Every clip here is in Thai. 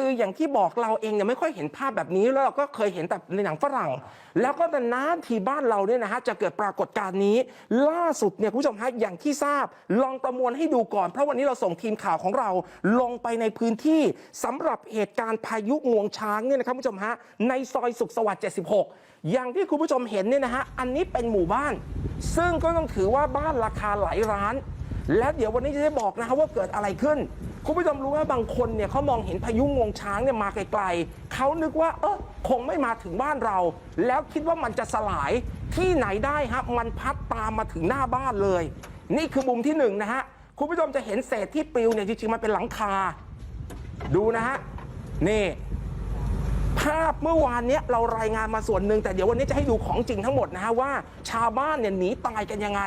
คืออย่างที่บอกเราเองเนี่ยไม่ค่อยเห็นภาพแบบนี้แล้วเราก็เคยเห็นแต่ในหนังฝรั่ง แล้วก็นานๆทีบ้านเราเนี่ยนะฮะจะเกิดปรากฏการณ์นี้ ล่าสุดเนี่ยคุณผู้ชมฮะอย่างที่ทราบ ลองประมวลให้ดูก่อน เพราะวันนี้เราส่งทีมข่าวของเราลงไปในพื้นที่สำหรับเหตุการณ์พายุงวงช้างเนี่ยนะครับคุณผู้ชมฮะในซอยสุขสวัสดิ์ 76 อย่างที่คุณผู้ชมเห็นเนี่ยนะฮะอันนี้เป็นหมู่บ้าน ซึ่งก็ต้องถือว่าบ้านราคาหลายล้าน และเดี๋ยววันนี้จะได้บอกนะครับว่าเกิดอะไรขึ้น คุณผู้ชมรู้ว่าบางคนเนี่ยเขามองเห็นพายุงวงช้างเนี่ยมาไกลๆเขานึกว่าเออคงไม่มาถึงบ้านเรา แล้วคิดว่ามันจะสลายที่ไหนได้ครับมันพัดตามมาถึงหน้าบ้านเลย นี่คือมุมที่หนึ่งนะฮะคุณผู้ชมจะเห็นเศษที่ปลิวเนี่ยจริงๆมันเป็นหลังคา ดูนะฮะนี่ภาพเมื่อวานเนี้ยเรารายงานมาส่วนหนึ่งแต่เดี๋ยววันนี้จะให้ดูของจริงทั้งหมดนะฮะว่า ชาวบ้านเนี่ยหนีตายกันยังไง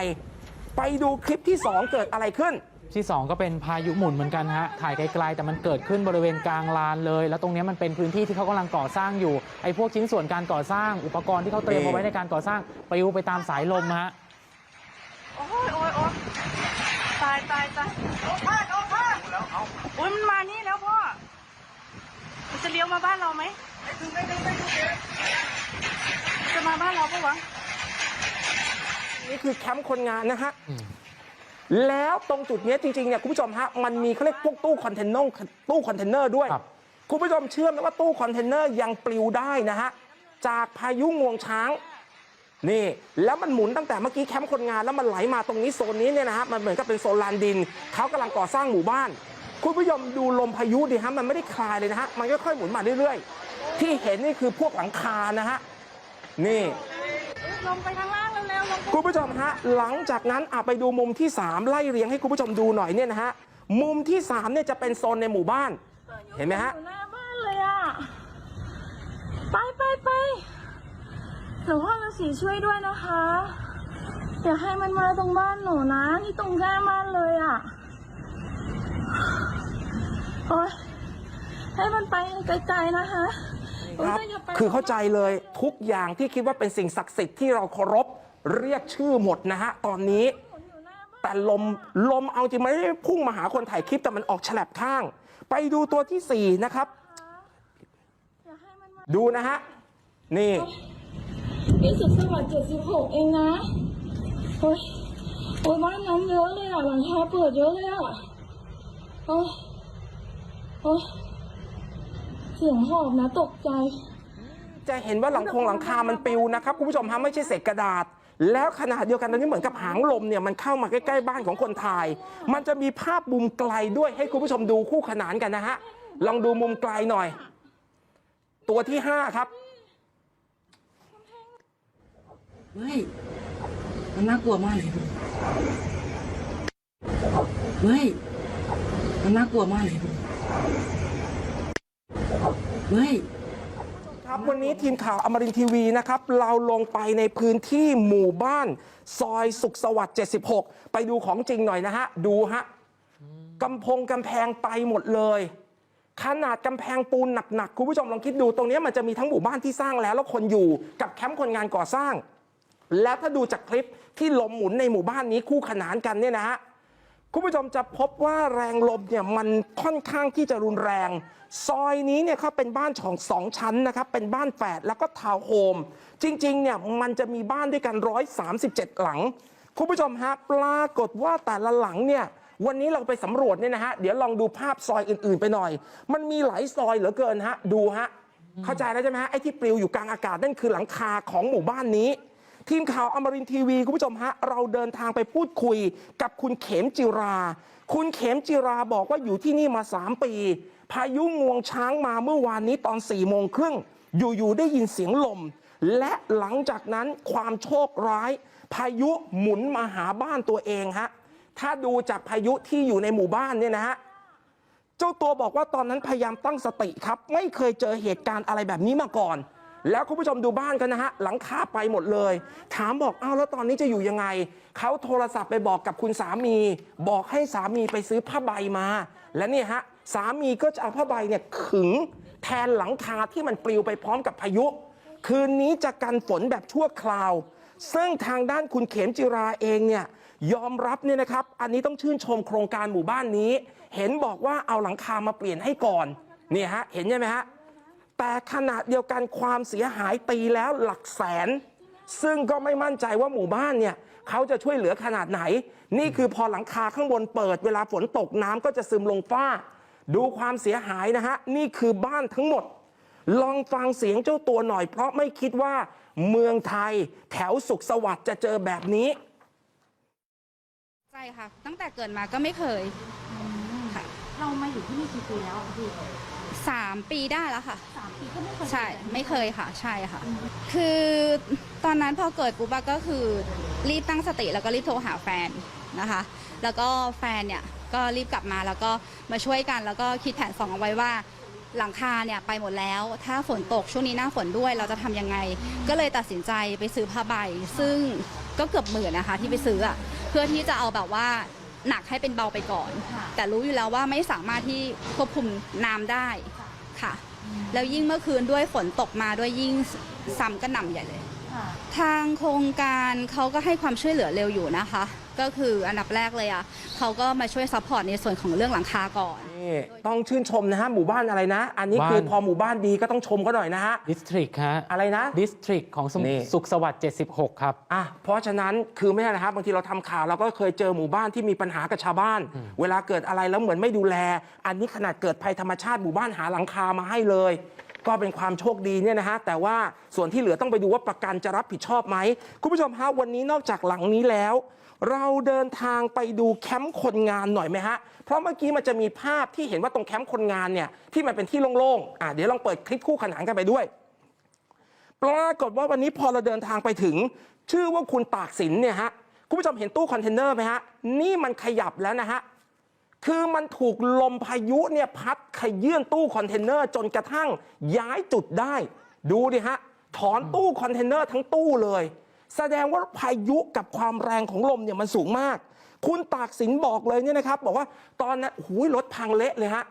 ไปดูคลิปที่ 2 เกิดอะไรขึ้น ที่ 2 ก็เป็นพายุหมุนเหมือนกันฮะ ถ่ายไกลๆ แต่มันเกิดขึ้นบริเวณกลางลานเลย แล้วตรงเนี้ยมันเป็นพื้นที่ที่เขากำลังก่อสร้างอยู่ ไอ้พวกชิ้นส่วนการก่อสร้าง อุปกรณ์ที่เขาเตรียมเอาไว้ในการก่อสร้างปลิวไปตามสายลมฮะ โอ้ยโอ้ยโอ้ยตายตายตายโอ้พลาดโอ้พลาดโอ้ยมันมานี่แล้วพ่อ มันจะเลี้ยวมาบ้านเราไหมจะมาบ้านเราปะวะ นี่คือแคมป์คนงานนะฮะอืม แล้วตรงจุดเนี้ยจริงๆเนี่ยคุณผู้ชมฮะมันมีเขาเรียกพวกตู้คอนเทนเนอร์ตู้คอนเทนเนอร์ด้วย ครับ คุณผู้ชมเชื่อไหมว่าตู้คอนเทนเนอร์ยังปลิวได้นะฮะจากพายุงวงช้าง นี่แล้วมันหมุนตั้งแต่เมื่อกี้แคมป์คนงานแล้วมันไหลมาตรงนี้โซนนี้เนี่ยนะฮะมันเหมือนกับเป็นโซนลานดินเขากำลังก่อสร้างหมู่บ้าน คุณผู้ชมดูลมพายุดิฮะมันไม่ได้คลายเลยนะฮะมันค่อยๆหมุนมาเรื่อยๆ ที่เห็นนี่คือพวกหลังคานะฮะนี่ ลงไปข้างล่างเร็วๆลงไป คุณผู้ชมฮะหลังจากนั้นอะไปดูมุมที่ 3 ไล่เรียงให้คุณผู้ชมดูหน่อยเนี่ยนะฮะมุมที่3เนี่ยจะเป็นโซนในหมู่บ้าน เห็นไหมฮะอยู่หน้าบ้านเลยอะไปไปไปหลวงพ่อฤาษีช่วยด้วยนะคะอย่าให้มันมาตรงบ้านหนูนะที่ตรงหน้าบ้านเลยอะโอ๊ยให้มันไปไกลๆนะคะโอ๊ยครับแต่ย่าไปคือเข้าใจเลยทุกอย่างที่คิดว่าเป็นสิ่งศักดิ์สิทธิ์ที่เราเคารพ เรียกชื่อหมดนะฮะตอนนี้อยู่หน้าบ้านแต่ลมลมเอาจริงไม่ได้พุ่งมาหาคนถ่ายคลิปแต่มันออกฉลับข้าง ไปดูตัวที่ 4 นะครับอย่าให้มันมาดูนะฮะ นี่นี่สุดสวัสดิ์เจ็ดสิบหกเองนะ โอ๊ยโอ๊ยบ้านน้ำเยอะเลยอะ หลังคาเปิดเยอะเลยอะ โอ๊ยโอ๊ยเสียงหอบนะ ตกใจ จะเห็นว่าหลังคงหลังคามันปิวนะครับ คุณผู้ชมฮะไม่ใช่เศษกระดาษ แล้วขนาดเดียวกันตอนนี้เหมือนกับหางลมเนี่ยมันเข้ามาใกล้ๆบ้านของคนไทยมันจะมีภาพมุมไกลด้วยให้คุณผู้ชมดูคู่ขนานกันนะฮะลองดูมุมไกลหน่อย ตัวที่5ครับเฮ้ยมันน่ากลัวมากเลยเฮ้ยมันน่ากลัวมากเลยเฮ้ย ครับ วันนี้ทีมข่าวอมรินทีวีนะครับ เราลงไปในพื้นที่หมู่บ้าน ซอยสุขสวัสดิ์ 76 ไปดูของจริงหน่อยนะฮะ ดูฮะกำพงกำแพงไปหมดเลย ขนาดกำแพงปูนหนักๆ คุณผู้ชมลองคิดดูตรงนี้มันจะมีทั้งหมู่บ้านที่สร้างแล้ว แล้วคนอยู่กับแคมป์คนงานก่อสร้าง แล้วถ้าดูจากคลิปที่ลมหมุนในหมู่บ้านนี้คู่ขนานกันเนี่ยนะฮะ คุณผู้ชมจะพบว่าแรงลมเนี่ยมันค่อนข้างที่จะรุนแรง ซอยนี้เนี่ยเขาเป็นบ้านของสองชั้นนะครับ เป็นบ้านแฝดแล้วก็ทาวน์โฮม จริงๆเนี่ยมันจะมีบ้านด้วยกัน 137 หลัง คุณผู้ชมฮะปรากฏว่าแต่ละหลังเนี่ยวันนี้เราไปสำรวจเนี่ยนะฮะ เดี๋ยวลองดูภาพซอยอื่นๆไปหน่อย มันมีหลายซอยเหลือเกินฮะ ดูฮะ เข้าใจแล้วใช่ไหมฮะไอ้ที่ปลิวอยู่กลางอากาศนั่นคือหลังคาของหมู่บ้านนี้ ทีมข่าวอมรินทีวีคุณผู้ชมฮะเราเดินทางไปพูดคุยกับคุณเขมจิรา คุณเขมจิราบอกว่าอยู่ที่นี่มา 3 ปี พายุงวงช้างมาเมื่อวานนี้ตอน4ี่โมงครึ่งอยู่ๆได้ยินเสียงลม และหลังจากนั้นความโชคร้าย พายุหมุนมาหาบ้านตัวเองฮะถ้าดูจากพายุที่อยู่ในหมู่บ้านเนี่ยนะฮะเจ้าตัวบอกว่าตอนนั้นพยายามตั้งสติครับ ไม่เคยเจอเหตุการณ์อะไรแบบนี้มาก่อน แล้วคุณผู้ชมดูบ้านกันนะฮะหลังคาไปหมดเลย ถามบอกอ้าวแล้วตอนนี้จะอยู่ยังไงเขาโทรศัพท์ไปบอกกับคุณสามี บอกให้สามีไปซื้อผ้าใบมา และนี่ฮะสามีก็จะเอาผ้าใบเนี่ยขึงแทนหลังคาที่มันปลิวไปพร้อมกับพายุ คืนนี้จะกันฝนแบบชั่วคราว ซึ่งทางด้านคุณเขมจิราเองเนี่ยยอมรับเนี่ยนะครับ อันนี้ต้องชื่นชมโครงการหมู่บ้านนี้ เห็นบอกว่าเอาหลังคามาเปลี่ยนให้ก่อนนี่ฮะเห็นใช่ไหมฮะ แต่ขณะเดียวกันความเสียหายตีแล้วหลักแสน ซึ่งก็ไม่มั่นใจว่าหมู่บ้านเนี่ยเขาจะช่วยเหลือขนาดไหน นี่คือพอหลังคาข้างบนเปิด เวลาฝนตกน้ำก็จะซึมลงฝ้า ดูความเสียหายนะฮะ นี่คือบ้านทั้งหมด ลองฟังเสียงเจ้าตัวหน่อย เพราะไม่คิดว่าเมืองไทยแถวสุขสวัสดิ์จะเจอแบบนี้ ใช่ค่ะ ตั้งแต่เกิดมาก็ไม่เคยค่ะเรามาอยู่ที่นี่กี่ปีแล้วอะพี่ สามปีได้แล้วค่ะ สามปีก็ไม่เคยใช่ไม่เคยค่ะ ใช่ค่ะ คือตอนนั้นพอเกิดปุ๊บอะก็คือรีบตั้งสติแล้วก็รีบโทรหาแฟนนะคะ แล้วก็แฟนเนี่ยก็รีบกลับมาแล้วก็มาช่วยกัน แล้วก็คิดแผนสองเอาไว้ว่าหลังคาเนี่ยไปหมดแล้ว ถ้าฝนตกช่วงนี้หน้าฝนด้วยเราจะทำยังไง ก็เลยตัดสินใจไปซื้อผ้าใบ ซึ่งก็เกือบหมื่นนะคะที่ไปซื้ออะเพื่อที่จะเอาแบบว่า หนักให้เป็นเบาไปก่อน แต่รู้อยู่แล้วว่าไม่สามารถที่ควบคุมน้ำได้ค่ะ แล้วยิ่งเมื่อคืนด้วยฝนตกมาด้วยยิ่งซ้ำกระหน่ำใหญ่เลยค่ะทางโครงการเขาก็ให้ความช่วยเหลือเร็วอยู่นะคะ ก็คืออันดับแรกเลยอะเขาก็มาช่วยซัพพอร์ตในส่วนของเรื่องหลังคาก่อน นี่ต้องชื่นชมนะฮะหมู่บ้านอะไรนะ อันนี้คือบ้านพอหมู่บ้านดีก็ต้องชมเขาหน่อยนะฮะดิสทริกฮะอะไรนะดิสทริกของสุนี่สุขสวัสดิ์76 ครับอะเพราะฉะนั้นคือไม่ใช่นะครับบางทีเราทำข่าวเราก็เคยเจอหมู่บ้านที่มีปัญหากับชาวบ้าน เวลาเกิดอะไรแล้วเหมือนไม่ดูแล อันนี้ขนาดเกิดภัยธรรมชาติหมู่บ้านหาหลังคามาให้เลย ก็เป็นความโชคดีเนี่ยนะฮะแต่ว่าส่วนที่เหลือต้องไปดูว่าประกันจะรับผิดชอบไหมคุณผู้ชมฮะวันนี้นอกจากหลังนี้แล้ว เราเดินทางไปดูแคมป์คนงานหน่อยไหมฮะ เพราะเมื่อกี้มันจะมีภาพที่เห็นว่าตรงแคมป์คนงานเนี่ยที่มันเป็นที่โล่งๆอะเดี๋ยวลองเปิดคลิปคู่ขนานกันไปด้วย ปรากฏว่าวันนี้พอเราเดินทางไปถึง ชื่อว่าคุณตากสินเนี่ยฮะคุณผู้ชมเห็นตู้คอนเทนเนอร์ไหมฮะนี่มันขยับแล้วนะฮะคือมันถูกลมพายุเนี่ยพัดขยื่นตู้คอนเทนเนอร์จนกระทั่งย้ายจุดได้ ดูดิฮะถอนตู้คอนเทนเนอร์ทั้งตู้เลย แสดงว่าพายุกับความแรงของลมเนี่ยมันสูงมาก คุณตากสินบอกเลยเนี่ยนะครับ บอกว่าตอนนั้นหูยรถพังเละเลยฮะ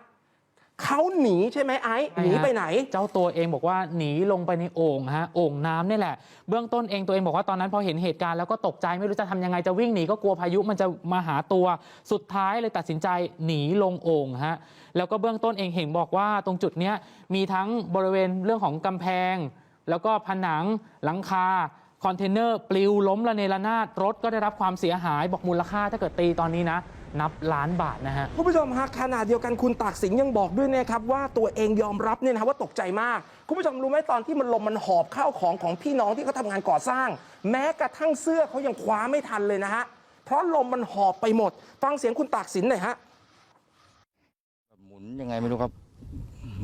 เขาหนีใช่ไหมไอ้หนีไปไหน เจ้าตัวเองบอกว่าหนีลงไปในโอ่งฮะโอ่งน้ำนี่แหละ เบื้องต้นเองตัวเองบอกว่าตอนนั้นพอเห็นเหตุการณ์แล้วก็ตกใจไม่รู้จะทำยังไงจะวิ่งหนีก็กลัวพายุมันจะมาหาตัวสุดท้ายเลยตัดสินใจหนีลงโอ่งฮะแล้วก็เบื้องต้นเองเห็นบอกว่าตรงจุดเนี้ยมีทั้งบริเวณเรื่องของกำแพง แล้วก็ผนังหลังคา คอนเทนเนอร์ปลิวล้มระเนระนาดรถก็ได้รับความเสียหายบอกมูลค่าถ้าเกิดตีตอนนี้นะ นับล้านบาทนะฮะคุณผู้ชมฮะขณะเดียวกันคุณตากสินยังบอกด้วยนะครับว่าตัวเองยอมรับเนี่ยนะว่าตกใจมาก คุณผู้ชมรู้ไหมตอนที่มันลมมันหอบเข้าวของของพี่น้องที่เขาทำงานก่อสร้าง แม้กระทั่งเสื้อเขายังคว้าไม่ทันเลยนะฮะเพราะลมมันหอบไปหมด ฟังเสียงคุณตากสินหน่อยฮะหมุนยังไงไม่รู้ครับ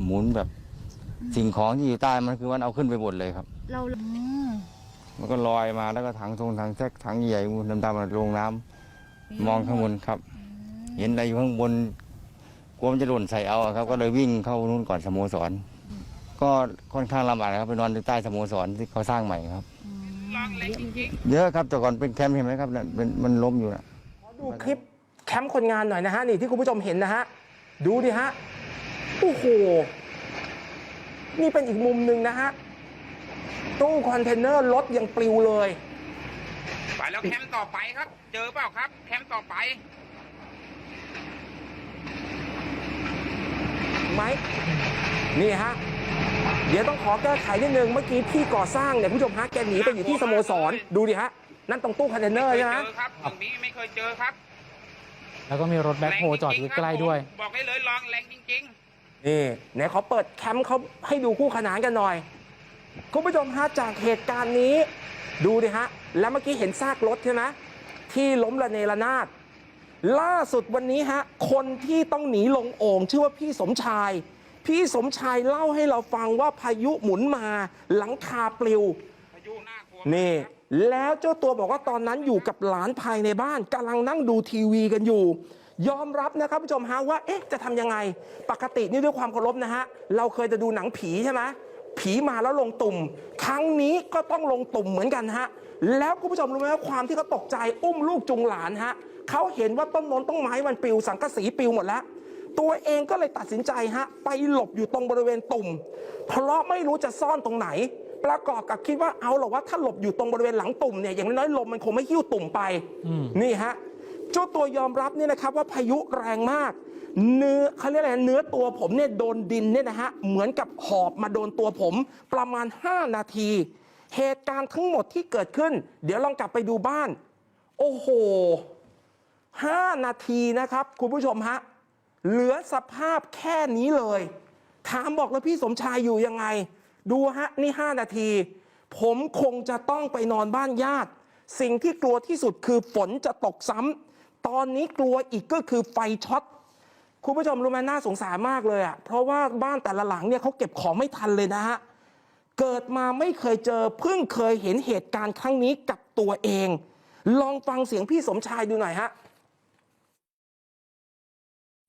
หมุนแบบ สิ่งของที่อยู่ใต้มันคือมันเอาขึ้นไปหมดเลยครับ เราอื มมันก็ลอยมาแล้วก็ถังทรงถังแท็กถังใหญ่ๆดำๆมาลงน้ำมองข้างบนครับ เห็นอะไรอยู่ข้างบนกลัวมันจะหล่นใส่เอาอะครับ ก็เลยวิ่งเข้านู่นก่อนสโมสร ก็ค่อนข้างลำบากนะครับไปนอนอยู่ใต้สโมสรที่เขาสร้างใหม่ครับเยอะครับแต่ก่อนเป็นแคมป์เห็นไหมครับเนี่ยเป็นมันล้มอยู่นะดูคลิปแคมป์คนงานหน่อยนะฮะนี่ที่คุณผู้ชมเห็นนะฮะดูดิฮะโอ้โหนี่เป็นอีกมุมหนึ่งนะฮะ ตู้คอนเทนเนอร์รถยังปลิวเลย ไปแล้วแคมป์ต่อไปครับ เจอเปล่าครับ แคมป์ต่อไป ไหมนี่ฮะ เดี๋ยวต้องขอแก้ไขนิดนึง เมื่อกี้พี่ก่อสร้างเนี่ยคุณผู้ชมฮะแกหนีไปอยู่ที่สโมสร ดูดิฮะ นั่นตรงตู้คอนเทนเนอร์ไม่ใช่เคไหมยเจอครับตรงนี้ไม่เคยเจอครับแล้วก็มีรถแบ็คโฮจอดอยู่ใกล้ๆด้วยผมบอกได้เลยลองแรงจริงนี่ไหนขอเปิดแคมป์เขาให้ดูคู่ขนานกันหน่อย คุณผู้ชมฮะจากเหตุการณ์นี้ ดูดิฮะ แล้วเมื่อกี้เห็นซากรถใช่ไหมที่ล้มระเนระนาด ล่าสุดวันนี้ฮะ คนที่ต้องหนีลงโอ่งชื่อว่าพี่สมชาย พี่สมชายเล่าให้เราฟังว่าพายุหมุนมาหลังคาปลิวๆพายุน่ากลัวนี่มากครับแล้วเจ้าตัวบอกว่าตอนนั้นอยู่กับหลานภายในบ้านกำลังนั่งดูทีวีกันอยู่ ยอมรับนะครับผู้ชมฮะว่าเอ๊ะจะทำยังไง ปกตินี่ด้วยความเคารพนะฮะ เราเคยจะดูหนังผีใช่ไหม ผีมาแล้วลงตุ่ม ครั้งนี้ก็ต้องลงตุ่มเหมือนกันฮะ แล้วคุณผู้ชมรู้ไหมว่าความที่เขาตกใจอุ้มลูกจุงหลานฮะเขาเห็นว่าต้นนนต้นไม้มันปิวสังกะสีปิวหมดแล้ว ตัวเองก็เลยตัดสินใจฮะไปหลบอยู่ตรงบริเวณตุ่ม เพราะไม่รู้จะซ่อนตรงไหน ประกอบกับคิดว่าเอาหรอว่าถ้าหลบอยู่ตรงบริเวณหลังตุ่มเนี่ยอย่างน้อยๆลมมันคงไม่หิ้วตุ่มไปนี่ฮะเจ้าตัวยอมรับเนี่ยนะครับว่าพายุแรงมาก เนื้อเขาเรียกอะไรเนื้อตัวผมเนี่ยโดนดินเนี่ยนะฮะเหมือนกับหอบมาโดนตัวผมประมาณ 5 นาที เหตุการณ์ทั้งหมดที่เกิดขึ้น เดี๋ยวลองกลับไปดูบ้าน โอ้โห5นาทีนะครับ คุณผู้ชมฮะเหลือสภาพแค่นี้เลย ถามบอกแล้วพี่สมชายอยู่ยังไง ดูฮะนี่ 5 นาที ผมคงจะต้องไปนอนบ้านญาติ สิ่งที่กลัวที่สุดคือฝนจะตกซ้ำตอนนี้กลัวอีกก็คือไฟช็อต คุณผู้ชมรู้ไหมน่าสงสารมากเลยอะ่ะเพราะว่าบ้านแต่ละหลังเนี่ยเขาเก็บของไม่ทันเลยนะฮะเกิดมาไม่เคยเจอเพิ่งเคยเห็นเหตุการณ์ครั้งนี้กับตัวเอง ลองฟังเสียงพี่สมชายดูหน่อยฮะ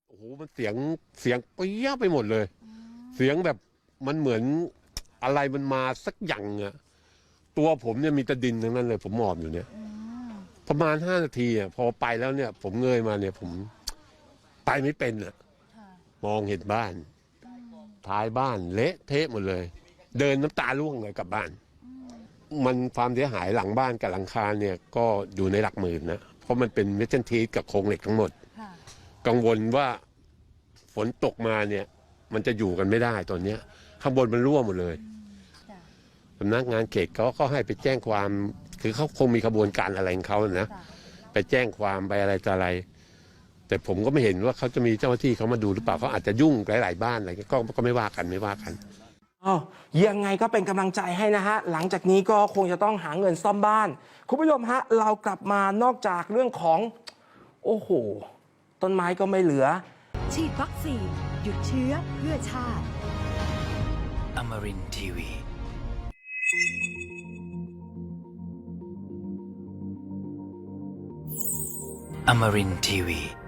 โอ้โหมันเสียงเสียงเปี้ยไปหมดเลย เสียงแบบมันเหมือนอะไรมันมาสักอย่างอะตัวผมเนี่ยมีแตะดินทั้งนั้นเลย ผมหมอบอยู่เนี่ย ประมาณห้านาทีอะพอไปแล้วเนี่ย ผมเงยมาเนี่ยผม ไปไม่เป็นอะมองเห็นบ้าน ท้ายบ้านเละเทะหมดเลย เดินน้ำตาร่วงเลยกลับบ้าน มันความเสียหายหลังบ้านกับหลังคาเนี่ยก็อยู่ในหลักหมื่นนะ เพราะมันเป็นเมทัลทีสกับโครงเหล็กทั้งหมด กังวลว่าฝนตกมาเนี่ย มันจะอยู่กันไม่ได้ตอนเนี้ย ข้างบนมันรั่วหมดเลยสำนักงานเขตเขาก็ให้ไปแจ้งความ คือเขาคงมีขบวนการอะไรของเขานะ ไปแจ้งความไปอะไรต่ออะไร แต่ผมก็ไม่เห็นว่าเขาจะมีเจ้าหน้าที่เขามาดูหรือเปล่าเขาอาจจะยุ่งหลาย ๆ บ้านอะไรเงี้ยก็ก็ไม่ว่ากันไม่ว่ากันอ้าวยังไงก็เป็นกำลังใจให้นะฮะ หลังจากนี้ก็คงจะต้องหาเงินซ่อมบ้าน คุณผู้ชมฮะ เรากลับมานอกจากเรื่องของ โอ้โห ต้นไม้ก็ไม่เหลือ ฉีดวัคซีนหยุดเชื้อเพื่อชาติ Amarin Tiwi. Amarin Tiwi.